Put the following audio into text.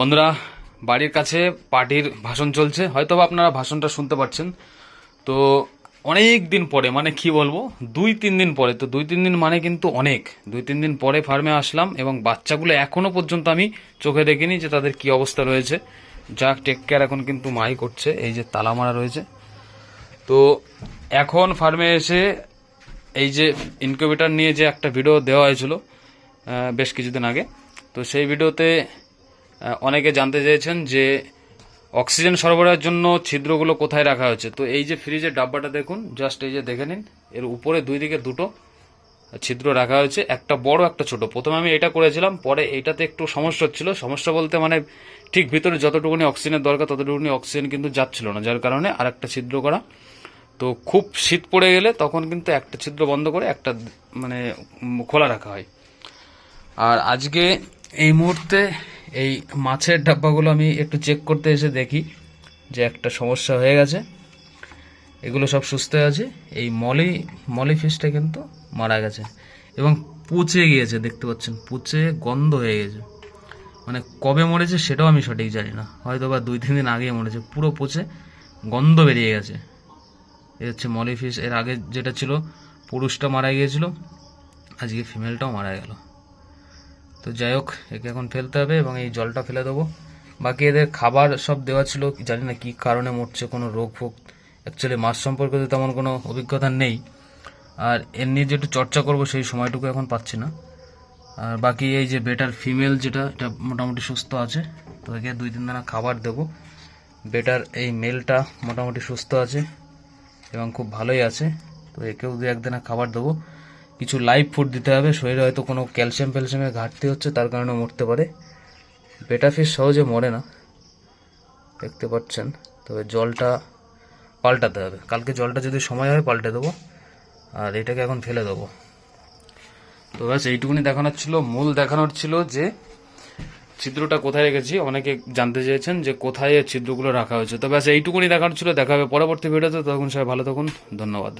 বন্ধুরা, বাড়ির কাছে পার্টির ভাষণ চলছে। হয়তো আপনারা ভাষণটা শুনতে পাচ্ছেন। তো অনেক দিন পরে মানে কি বলব, দুই তিন দিন পরে, তো দুই তিন দিন মানে কিন্তু অনেক। দুই তিন দিন পরে ফার্মে আসলাম এবং বাচ্চাগুলো এখনও পর্যন্ত আমি চোখে দেখিনি যে তাদের কি অবস্থা রয়েছে। যা টেক কেয়ার এখন কিন্তু মাই করছে, এই যে তালা মারা রয়েছে। তো এখন ফার্মে এসে এই যে ইনকিউবেটার নিয়ে যে একটা ভিডিও দেওয়া হয়েছিল বেশ কিছুদিন আগে। তো সেই ভিডিওতে অনেকে জানতে চেয়েছেন যে অক্সিজেন সরবরাহের জন্য ছিদ্রগুলো কোথায় রাখা হয়েছে। তো এই যে ফ্রিজের ডাব্বাটা দেখুন জাস্ট এই যে দেখে নিন, এর উপরে দুই দিকে দুটো ছিদ্র রাখা হয়েছে, একটা বড়, একটা ছোট। প্রথমে আমি এটা করেছিলাম, পরে এটাতে একটু সমস্যা হচ্ছিল। সমস্যা বলতে মানে ঠিক ভিতরে যতটুকুনি অক্সিজেনের দরকার, ততটুকুনি অক্সিজেন কিন্তু যাচ্ছিল না, যার কারণে আর একটা ছিদ্র করা। তো খুব শীত পড়ে গেলে তখন কিন্তু একটা ছিদ্র বন্ধ করে একটা মানে খোলা রাখা হয়। আর আজকে এই মুহূর্তে এই মাছের ডাব্বাগুলো আমি একটু চেক করতে এসে দেখি যে একটা সমস্যা হয়ে গেছে। এগুলো সব সুস্থ আছে। এই মলি মলি ফিশটা কিন্তু মারা গেছে এবং পচে গিয়েছে, দেখতে পাচ্ছেন, পচে গন্ধ হয়ে গেছে। মানে কবে মরেছে সেটাও আমি সঠিক জানি না। হয়তো বা দুই, তিন দিন আগে মরেছে, পুরো পচে গন্ধ বেরিয়ে গেছে। এ হচ্ছে মলি ফিশ এর আগে যেটা ছিল, পুরুষটা মারা গিয়েছিল, আজকে ফিমেলটাও মারা গেল। তো যাই হোক, একে এখন ফেলতে হবে এবং এই জলটা ফেলে দেবো। বাকি এদের খাবার সব দেওয়া ছিল, জানি না কি কারণে মরছে, কোনো রোগ ফোগ অ্যাকচুয়ালি মাছ সম্পর্কে তো তেমন কোনো অভিজ্ঞতা নেই। আর এর নিয়ে যে একটু চর্চা করব, সেই সময়টুকু এখন পাচ্ছি না। আর বাকি এই যে বেটার ফিমেল যেটা, এটা মোটামুটি সুস্থ আছে। তো একে দুই তিন দানা খাবার দেবো। বেটার এই মেলটা মোটামুটি সুস্থ আছে এবং খুব ভালোই আছে। তো একেও দু একদিনা খাবার দেবো। কিছু লাইভ ফুড দিতে হবে। শরীরে হয়তো কোনো ক্যালসিয়াম ফ্যালসিয়ামের ঘাটতি হচ্ছে, তার কারণে মরতে পারে। বেটা ফিশ সহজে মরে না, দেখতে পাচ্ছেন। তবে জলটা পাল্টাতে হবে। কালকে জলটা যদি সময় হয় পাল্টে দেবো, আর এটাকে এখন ফেলে দেবো। তো ব্যাস, এইটুকুনি দেখানোর ছিল। মূল দেখানোর ছিল যে, ছিদ্রটা কোথায় রেখেছি, অনেকে জানতে চেয়েছেন যে কোথায় ছিদ্রগুলো রাখা হয়েছে। তো ব্যাস, এইটুকুনি দেখানোর ছিল। দেখা হবে পরবর্তী ভিডিওতে। তখন সবাই ভালো থাকুন, ধন্যবাদ।